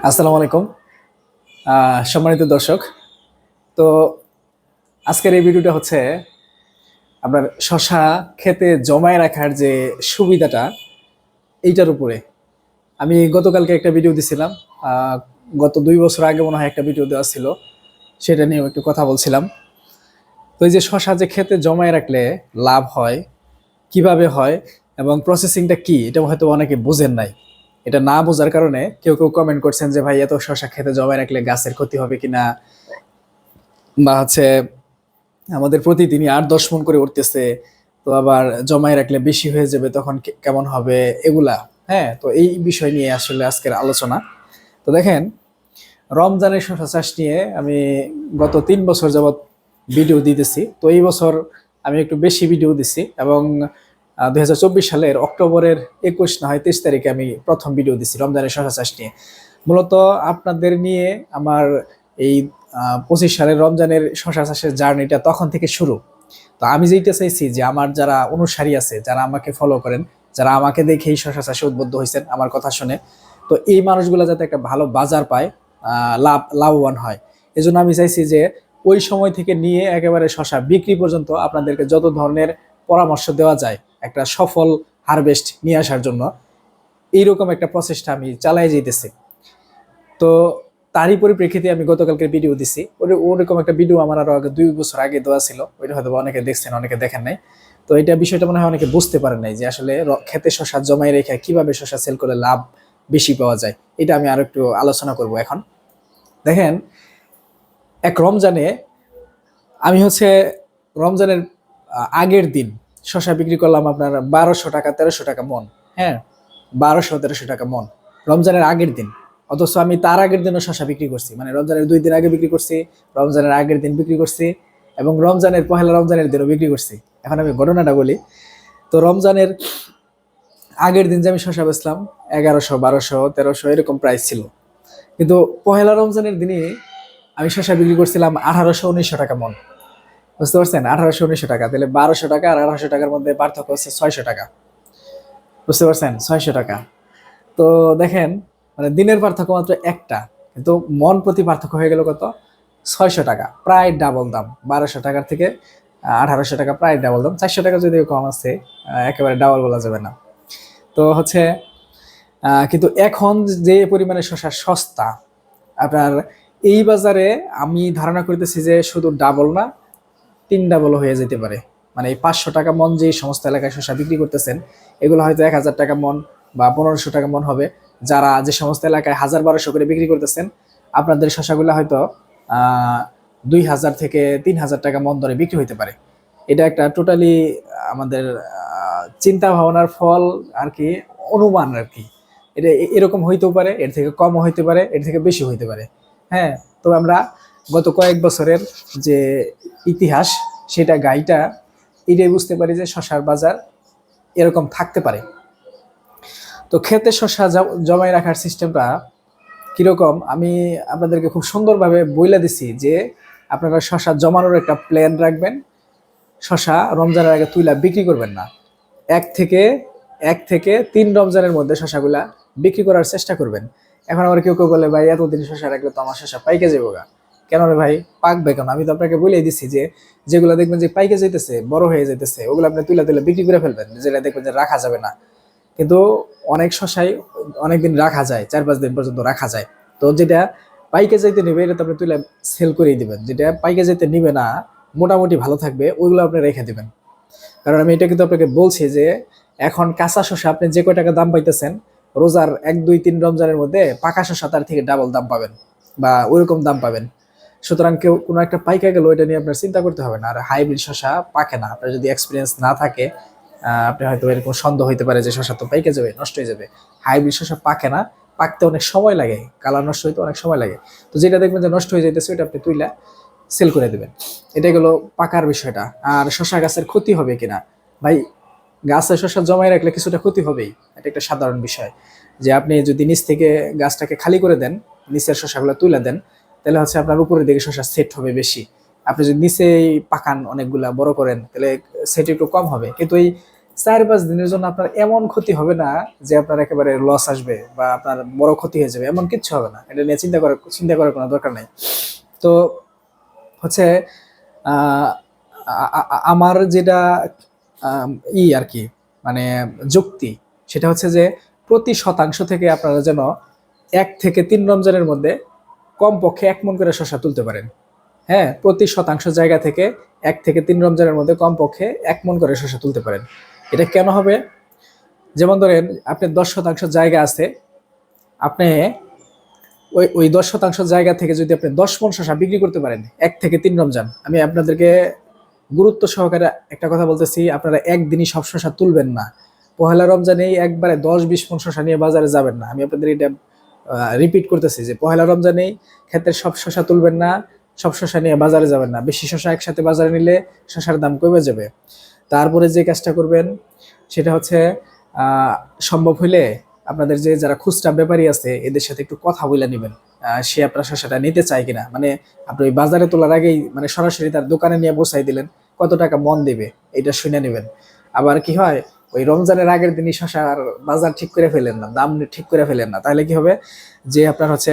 আসসালামু আলাইকুম। সম্মানিত দর্শক, তো আজকের এই ভিডিওটা হচ্ছে আপনার শশা খেতে জমায় রাখার যে সুবিধাটা, এইটার উপরে। আমি গতকালকে একটা ভিডিও দিছিলাম গত দুই বছর আগে মনে হয় একটা ভিডিও দেওয়া ছিল, সেটা নিয়েও একটু কথা বলছিলাম। তো এই যে শশা যে খেতে জমায় রাখলে লাভ হয়, কীভাবে হয় এবং প্রসেসিংটা কি, এটা হয়তো অনেকে বুঝেন নাই। এটা না বোঝার কারণে কেউ কেউ কমেন্ট করছেন যে, ভাই, এত শশা খেতে জমায় রাখলে গাছের ক্ষতি হবে কিনা? বা হচ্ছে, আমাদের প্রতিদিনই আট, দশ মন করে উঠতেছে, তো আবার জমায় রাখলে বেশি হয়ে যাবে, তখন কেমন হবে? এগুলা হ্যাঁ? তো এই বিষয় নিয়ে আসলে আজকের আলোচনা। তো দেখেন, রমজানের শশা চাষ নিয়ে আমি গত তিন বছর যাবৎ ভিডিও দিতেছি। তো এই বছর আমি একটু বেশি ভিডিও দিছি এবং দুই সালের অক্টোবরের একুশ না হয় তেইশ তারিখে আমি প্রথম ভিডিও দিছি, রমজানের শশা চাষ নিয়ে। মূলত আপনাদের নিয়ে আমার এই পঁচিশ সালের রমজানের শশা চাষের জার্নিটা তখন থেকে শুরু। তো আমি যেটা চাইছি যে আমার যারা অনুসারী আছে, যারা আমাকে ফলো করেন, যারা আমাকে দেখেই শশা চাষে উদ্বুদ্ধ হয়েছেন আমার কথা শুনে, তো এই মানুষগুলো যাতে একটা ভালো বাজার পায় লাভ, লাভবান হয়। এজন্য আমি চাইছি যে ওই সময় থেকে নিয়ে একেবারে শশা বিক্রি পর্যন্ত আপনাদেরকে যত ধরনের পরামর্শ দেওয়া যায় একটা সফল হারভেস্ট নিয়ে আসার জন্য এইরকম একটা প্রচেষ্টা আমি চালাই যেতেছি তো তারই পরিপ্রেক্ষিতে আমি গতকালকে ভিডিও দিছি। ওর- ওরকম একটা ভিডিও আমার আরও আগে দুই বছর আগে দেওয়া ছিল। ওইটা হয়তো অনেকে দেখছেন, অনেকে দেখেন নাই। তো এটা বিষয়টা মনে হয় অনেকে বুঝতে পারেন নাই যে আসলে খেতে শশা জমাই রেখে কীভাবে শশা সেল করে লাভ বেশি পাওয়া যায়। এটা আমি আরও একটু আলোচনা করব এখন। দেখেন, এক রমজানে আমি হচ্ছে রমজানের আগের দিন শশা বিক্রি করলাম আপনার বারোশো টাকা, তেরোশো টাকা মন। হ্যাঁ বারোশো, তেরোশো টাকা মন। রমজানের আগের দিন। অথচ আমি তার আগের দিনও শশা বিক্রি করছি। মানে রমজানের দুই দিন আগে বিক্রি করছি, রমজানের আগের দিন বিক্রি করছি, এবং রমজানের পহেলা রমজানের দিনও বিক্রি করছি। এখন আমি ঘটনাটা বলি। তো রমজানের আগের দিন যে আমি শশা বেচলাম, এগারোশো, বারোশো, তেরোশো, এরকম প্রাইস ছিল। কিন্তু পহেলা রমজানের দিনে আমি শশা বিক্রি করছিলাম আঠারোশো, উনিশশো টাকা মন। বুঝতে পারছেন? আঠারোশো, উনিশশো টাকা। তাহলে বারোশো টাকা আর আঠারোশো টাকার মধ্যে পার্থক্য হচ্ছে ছয়শো টাকা। বুঝতে পারছেন? ছয়শো টাকা। তো দেখেন মানে দিনের পার্থক্য মাত্র একটা, কিন্তু মন প্রতি পার্থক্য হয়ে গেল কত? ছয়শো টাকা, প্রায় ডাবল দাম। বারোশো টাকার থেকে আঠারোশো টাকা প্রায় ডাবল দাম। চারশো টাকা যদিও কম আছে একেবারে ডাবল বলা যাবে না। তো হচ্ছে কিন্তু এখন যে পরিমাণে শশা সস্তা, আপনার এই বাজারে আমি ধারণা করতেছি যে শুধু ডাবল না তিন ডাবল হয়ে যেতে পারে। মানে এই পাঁচশো টাকা মন যে সমস্ত এলাকায় শশা বিক্রি করতেছেন, এগুলো হয়তো এক হাজার টাকা মন বা পনেরোশো টাকা মন হবে। যারা যে সমস্ত এলাকায় হাজার বারোশো করে বিক্রি করতেছেন, আপনাদের শশাগুলো হয়তো দুই হাজার থেকে তিন হাজার টাকা মন দরে বিক্রি হইতে পারে। এটা একটা টোটালি আমাদের চিন্তা ভাবনার ফল আর কি, অনুমান আর কি। এটা এরকম হইতেও পারে, এর থেকে কমও হইতে পারে, এর থেকে বেশি হইতে পারে। হ্যাঁ তো আমরা গত কয়েক বছরের যে ইতিহাস, সেটা গাইটা, এটাই বুঝতে পারি যে শশার বাজার এরকম থাকতে পারে। তো খেতে শশা জ- জমাই রাখার সিস্টেমটা কীরকম? আমি আপনাদেরকে খুব সুন্দরভাবে বইলা দিছি যে আপনারা শশা জমানোর একটা প্ল্যান রাখবেন। শশা রমজানের আগে তুইলা বিক্রি করবেন না। এক থেকে এক থেকে তিন রমজানের মধ্যে শশাগুলা বিক্রি করার চেষ্টা করবেন। এখন আবার কেউ কেউ বলে, ভাই, এতদিন শশা রাখলে তো আমার শশা পাইকে যাব গা। কেন রে ভাই? পাকবে কেন? আমি তো আপনাকে বলেই দিচ্ছি যে, যেগুলো দেখবেন যে পাইকে যাইতেছে, বড় হয়ে যাইতেছে, ওগুলো আপনি তুলে তুলে বিক্রি করে ফেলবেন যেটা দেখবেন যে রাখা যাবে না। কিন্তু অনেক শশাই অনেকদিন রাখা যায়, চার পাঁচ দিন পর্যন্ত রাখা যায়। তো যেটা পাইকে যাইতে নেবে, এটা তো আপনি তুলে সেল করেই দিবেন। যেটা পাইকে যেতে নিবে না, মোটামুটি ভালো থাকবে, ওইগুলো আপনি রেখে দিবেন। কারণ আমি এটা কিন্তু আপনাকে বলছি যে, এখন কাঁচা শসা আপনি যে কয় টাকা দাম পাইতেছেন, রোজার এক, দুই, তিন রমজানের মধ্যে পাকা শসা তার থেকে ডাবল দাম পাবেন বা ওইরকম দাম পাবেন। সুতরাং কেউ কোনো একটা পাইকা গেল এটা নিয়ে আপনার চিন্তা করতে হবে না। আর হাইব্রিড শসা পাকে না। আপনার যদি এক্সপিরিয়েন্স না থাকে আপনি হয়তো এরকম সন্দেহ হইতে পারে যে শসা তো পাইকে যাবে, নষ্ট হয়ে যাবে। হাইব্রিড শসা পাকে না, পাকতে অনেক সময় লাগে। কালার নষ্ট হইতে অনেক সময় লাগে। তো যেটা দেখবেন যে নষ্ট হয়ে যাইতেছে ওটা আপনি তুইলা সেল করে দেবেন। এটাই গেলো পাকার বিষয়টা। আর শশা গাছের ক্ষতি হবে কিনা? ভাই, গাছে শশা জমাই রাখলে কিছুটা ক্ষতি হবেই। এটা একটা সাধারণ বিষয়। যে আপনি যদি নিচ থেকে গাছটাকে খালি করে দেন, নিচের শশাগুলো তুলে দেন তাহলে হচ্ছে আপনার উপরের দিকে শশা সেট হবে বেশি। আপনি যদি নিচেই পাকান অনেকগুলা, বড় করেন, তাহলে সেট একটু কম হবে। কিন্তু এই চার পাঁচ দিনের জন্য আপনার এমন ক্ষতি হবে না যে আপনার একেবারে লস আসবে বা আপনার বড় ক্ষতি হয়ে যাবে, এমন কিচ্ছু হবে না। এটা নিয়ে চিন্তা করার চিন্তা করার কোনো দরকার নেই। তো হচ্ছে আমার যেটা ই আর কি মানে যুক্তি, সেটা হচ্ছে যে প্রতি শতাংশ থেকে আপনারা যেন এক থেকে তিন রমজানের মধ্যে কমপক্ষে এক মন করে শশা তুলতে পারেন। হ্যাঁ প্রতি শতাংশ জায়গা থেকে এক থেকে তিন রমজানের মধ্যে কমপক্ষে এক মন করে শশা তুলতে পারেন। এটা কেন হবে? যেমন ধরেন আপনি দশ শতাংশ জায়গা আছে, আপনি ওই ওই দশ শতাংশ জায়গা থেকে যদি আপনি দশ মন শশা বিক্রি করতে পারেন, এক থেকে তিন রমজান, আমি আপনাদেরকে গুরুত্ব সহকারে একটা কথা বলতেছি, আপনারা একদিনই সব শশা তুলবেন না। পহেলা রমজানেই একবারে দশ বিশ মন শশা নিয়ে বাজারে যাবেন না। আমি আপনাদের এটা রিপিট করতেছি যে পহেলা রমজানে ক্ষেত্রে সব শশা তুলবেন না, সব শশা নিয়ে বাজারে যাবেন না। বেশি শশা একসাথে বাজারে নিলে শশার দাম কমে যাবে। তারপরে যে কাজটা করবেন, সেটা হচ্ছে সম্ভব হইলে আপনাদের যে যারা খুচরা ব্যাপারী আছে, এদের সাথে একটু কথা বলে নেবেন। সে আপনার শশাটা নিতে চায় কিনা। মানে আপনি ওই বাজারে তোলার আগেই মানে সরাসরি তার দোকানে নিয়ে বসাই দিলেন, কত টাকা মন দিবে, এটা শুনে নেবেন। আবার কি হয় ওই রমজানের আগের দিনই শশার বাজার ঠিক করে ফেলেন না, দাম ঠিক করে ফেলেন না। তাহলে কি হবে? যে আপনার হচ্ছে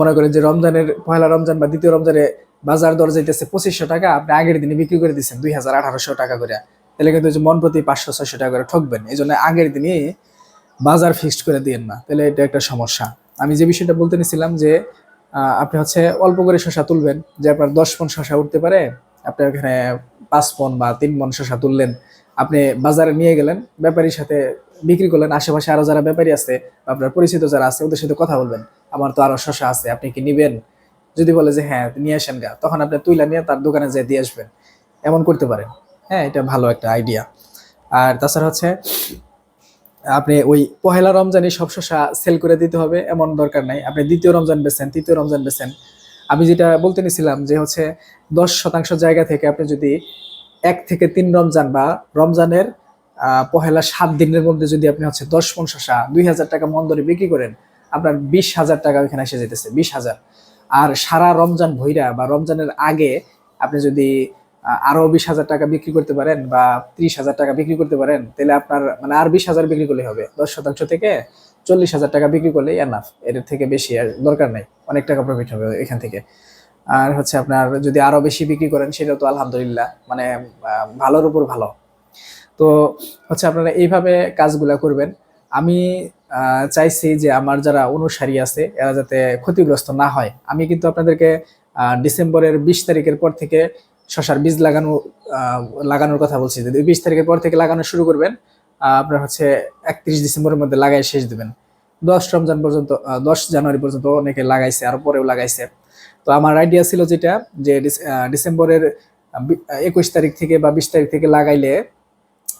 মনে করেন যে রমজানের পয়লা রমজান বা দ্বিতীয় রমজানে বাজার দর যাইতেছে পঁচিশশো টাকা, আপনি আগের দিনে বিক্রি করে দিচ্ছেন দুই হাজার আঠারোশো টাকা করে। তাহলে কিন্তু যে মন প্রতি পাঁচশো ছয়শো টাকা করে ঠকবেন। এই জন্য আগের দিনই বাজার ফিক্সড করে দিয়েন না। তাহলে এটা একটা সমস্যা। আমি যে বিষয়টা বলতে নিছিলাম যে আপনি হচ্ছে অল্প করে শশা তুলবেন, যে আপনার দশ মন শশা উঠতে পারে, আপনি ওখানে পাঁচ মন বা তিন মন শশা তুললেন আপনি বাজারে নিয়ে গেলেন, ব্যাপারীর সাথে বিক্রি করলেন, আশেপাশে আরও যারা ব্যাপারী আছে আপনার পরিচিত যারা আছে, ওদের সাথে কথা বলবেন। আমার তো আরও শশা আছে, আপনি কি নিবেন? যদি বলে যে হ্যাঁ নিয়ে আসেন গা। তখন আপনি তুইলা নিয়ে তার দোকানে যেয়ে দিয়ে আসবেন। এমন করতে পারেন। হ্যাঁ এটা ভালো একটা আইডিয়া। আর তাছাড়া হচ্ছে, আপনি ওই পহেলা রমজানে সব শসা সেল করে দিতে হবে, এমন দরকার নাই। আপনি দ্বিতীয় রমজান বেছেন, তৃতীয় রমজান বেছেন। আমি যেটা বলতে নিছিলাম যে, হচ্ছে দশ শতাংশ জায়গা থেকে আপনি যদি এক থেকে তিন রমজান বা রমজানের পহেলা সাত দিনের মধ্যে যদি আপনি হচ্ছে দশ শসা দুই হাজার টাকা মন দরে বিক্রি করেন আপনার বিশ হাজার টাকা ওইখানে এসে যেতেছে বিশ হাজার। আর সারা রমজান ভৈরা বা রমজানের আগে আপনি যদি আহ, আরও বিশ হাজার টাকা বিক্রি করতে পারেন বা ত্রিশ হাজার টাকা বিক্রি করতে পারেন তাহলে আপনার মানে আর বিশ হাজার বিক্রি করলে হবে। দশ শতাংশ থেকে চল্লিশ হাজার টাকা বিক্রি করলে এনাফ এর থেকে বেশি আর দরকার নেই অনেক টাকা প্রফিট হবে এখান থেকে। আর হচ্ছে আপনার যদি আরও বেশি বিক্রি করেন, সেটা তো আলহামদুলিল্লাহ মানে ভালোর উপর ভালো। তো হচ্ছে আপনারা এইভাবে কাজগুলা করবেন। আমি চাইছি যে আমার যারা অনুসারী আছে, এরা যাতে ক্ষতিগ্রস্ত না হয়। আমি কিন্তু আপনাদেরকে ডিসেম্বরের বিশ তারিখের পর থেকে শশার বীজ লাগানো লাগানোর কথা বলছি। যদি বিশ তারিখের পর থেকে লাগানো শুরু করবেন আপনার হচ্ছে একত্রিশ ডিসেম্বরের মধ্যে লাগাই শেষ দিবেন। দশ রমজান পর্যন্ত দশ জানুয়ারি পর্যন্ত অনেকে লাগাইছে, আর পরেও লাগাইছে। তো আমার আইডিয়া ছিল যেটা, যে ডিস- ডিসেম্বরের একুশ তারিখ থেকে বা বিশ তারিখ থেকে লাগাইলে,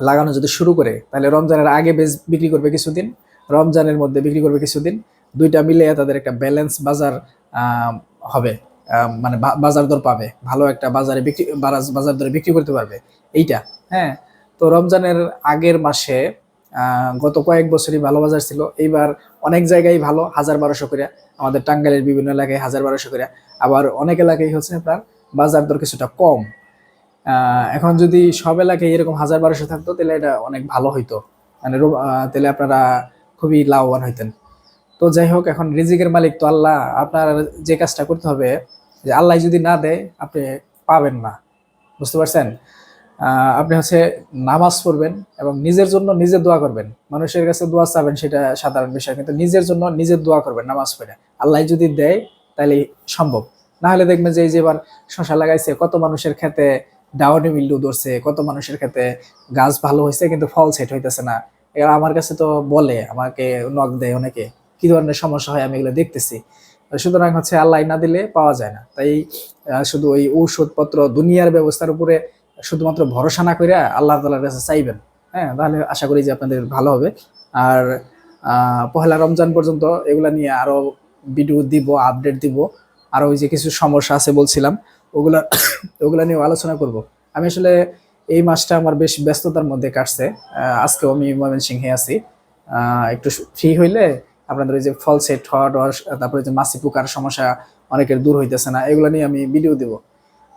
লাগানো যদি শুরু করে, তাহলে রমজানের আগে বেশ বিক্রি করবে কিছুদিন, রমজানের মধ্যে বিক্রি করবে কিছুদিন, দুইটা মিলে তাদের একটা ব্যালেন্স বাজার হবে মানে বাজার দর পাবে, ভালো একটা বাজারে বিক্রি বাজার দরে বিক্রি করতে পারবে, এইটা হ্যাঁ? তো রমজানের আগের মাসে গত কয়েক বছরই ভালো বাজার ছিল। এইবার অনেক জায়গায় ভালো, হাজার বারোশো করে। আমাদের টাঙ্গাইলের বিভিন্ন এলাকায় হাজার বারোশো করে। আবার অনেক এলাকায় হচ্ছে আপনার বাজার দর কিছুটা কম। এখন যদি সব এলাকায় এরকম হাজার বারোশো থাকতো, তাহলে এটা অনেক ভালো হইতো। মানে তাহলে আপনারা খুবই লাভবান হইতেন। তো যাই হোক, এখন রিজিকের মালিক তো আল্লাহ। আপনার যে কাজটা করতে হবে, যে আল্লাহ যদি না দেয়, আপনি পাবেন না। বুঝতে পারছেন? আপনি হচ্ছে নামাজ পড়বেন এবং নিজের জন্য নিজে দোয়া করবেন। মানুষের কাছে দোয়া চাবেন সেটা সাধারণ বিষয়, কিন্তু নিজের জন্য নিজের দোয়া করবেন নামাজ পড়ে। আল্লাহ যদি দেয় তাহলে সম্ভব। না হলে দেখবেন যে এই যে এবার শশা লাগাইছে, কত মানুষের ক্ষেতে ডাউনি মিল্ডু ধরছে, কত মানুষের ক্ষেতে গাছ ভালো হয়েছে কিন্তু ফল সেট হইতেছে না। এরা আমার কাছে তো বলে, আমাকে নক দেয় অনেকে, কি ধরনের সমস্যা হয় আমি এগুলো দেখতেছি। সুতরাং হচ্ছে আল্লাহ না দিলে পাওয়া যায় না। তাই শুধু ওই ঔষধপত্র দুনিয়ার ব্যবস্থার উপরে শুধুমাত্র ভরসা না করে আল্লাহ তালার কাছে চাইবেন। হ্যাঁ তাহলে আশা করি যে আপনাদের ভালো হবে। আর পহেলা রমজান পর্যন্ত এগুলা নিয়ে আরও ভিডিও দিব আপডেট দিব। আর ওই যে কিছু সমস্যা আছে বলছিলাম, ওগুলা ওগুলা নিয়ে আলোচনা করব। আমি আসলে এই মাসটা আমার বেশ ব্যস্ততার মধ্যে কাটছে। আজকেও আমি ময়মনসিংহে আছি। একটু ফ্রি হইলে আপনাদের ওই যে ফল সেট হওয়া তারপরে যে মাছি পোকার সমস্যা অনেকের দূর হইতেছে না, এগুলো নিয়ে আমি ভিডিও দিব।